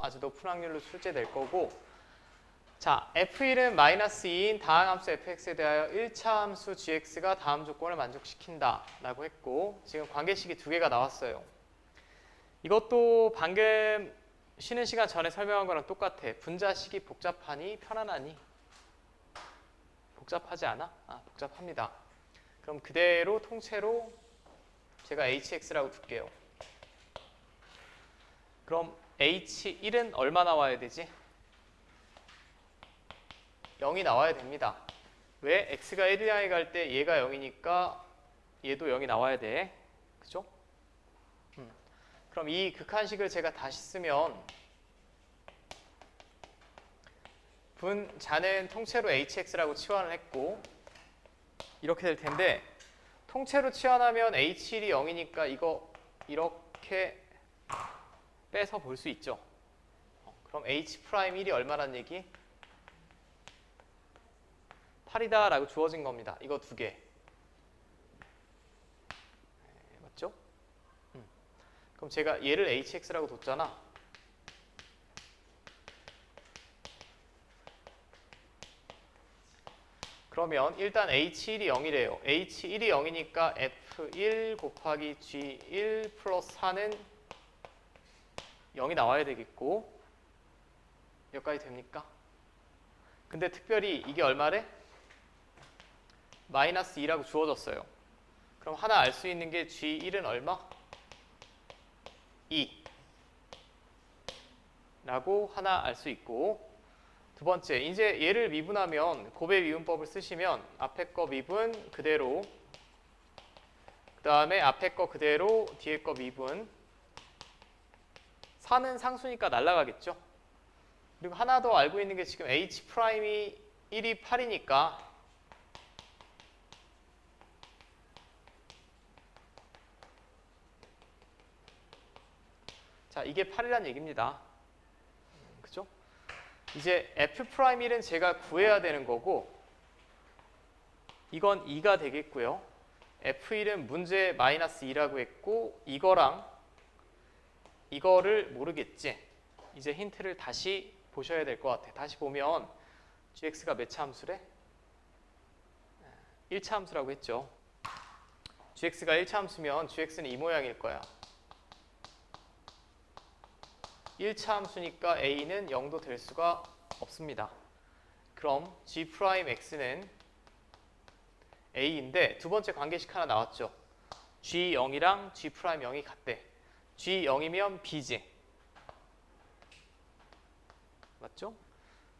아주 높은 확률로 출제될 거고. 자 f1은 마이너스 2인 다항함수 fx에 대하여 1차 함수 gx가 다음 조건을 만족시킨다 라고 했고 지금 관계식이 두 개가 나왔어요. 이것도 방금 쉬는 시간 전에 설명한 거랑 똑같아. 분자식이 복잡하니 편안하니? 복잡하지 않아? 아 복잡합니다. 그럼 그대로 통째로 제가 hx라고 둘게요. 그럼 h1은 얼마 나와야 되지? 0이 나와야 됩니다. 왜? x가 1을 향해 갈때 얘가 0이니까 얘도 0이 나와야 돼. 그죠? 음. 그럼 이 극한식을 제가 다시 쓰면 분 자는 통째로 hx라고 치환을 했고 이렇게 될 텐데 통째로 치환하면 h1이 0이니까 이거 이렇게 빼서 볼 수 있죠. 어, 그럼 h'1이 얼마란 얘기? 8이다 라고 주어진 겁니다. 이거 두 개. 네, 맞죠? 음. 그럼 제가 얘를 hx라고 뒀잖아. 그러면 일단 h1이 0이래요. h1이 0이니까 f1 곱하기 g1 플러스 4는 0이 나와야 되겠고 여기까지 됩니까? 근데 특별히 이게 얼마래? 마이너스 2라고 주어졌어요. 그럼 하나 알 수 있는 게 G1은 얼마? 2 라고 하나 알 수 있고 두 번째, 이제 얘를 미분하면 곱의 미분법을 쓰시면 앞에 거 미분 그대로 그 다음에 앞에 거 그대로 뒤에 거 미분 4는 상수니까 날라가겠죠? 그리고 하나 더 알고 있는 게 지금 h 프라임이 1이 8이니까 자 이게 8이란 얘기입니다. 그죠? 이제 f 프라임 1은 제가 구해야 되는 거고 이건 2가 되겠고요. f1은 문제 마이너스 2라고 했고 이거랑 이거를 모르겠지. 이제 힌트를 다시 보셔야 될 것 같아. 다시 보면 gx가 몇 차 함수래? 1차 함수라고 했죠. gx가 1차 함수면 gx는 이 모양일 거야. 1차 함수니까 a는 0도 될 수가 없습니다. 그럼 g'x는 a인데 두 번째 관계식 하나 나왔죠. g0이랑 g'0이 같대. G0이면 b지. 맞죠?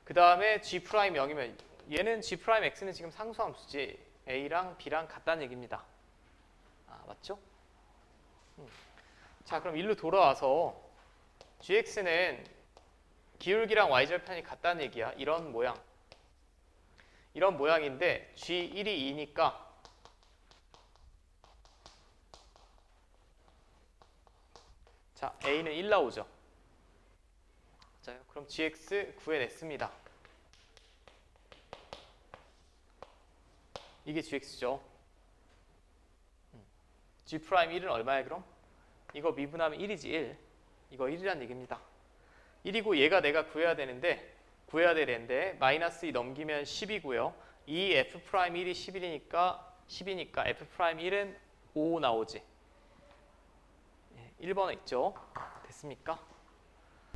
그 다음에 g'0이면 얘는 g'x는 지금 상수함수지 a랑 b랑 같다는 얘기입니다. 아, 맞죠? 음. 자, 그럼 일로 돌아와서 gx는 기울기랑 y절편이 같다는 얘기야. 이런 모양. 이런 모양인데 g1이 2니까 자, a는 1 나오죠. 자, 그럼 gx 구해냈습니다. 이게 gx죠. g 프라임 1은 얼마야 그럼? 이거 미분하면 1이지 1. 이거 1이란 얘기입니다. 1이고 얘가 내가 구해야 되는데 구해야 되는데 마이너스 2 넘기면 10이고요. 이 f 프라임 1이 11이니까 10이니까 f 프라임 1은 5 나오지. 1번에 있죠. 됐습니까?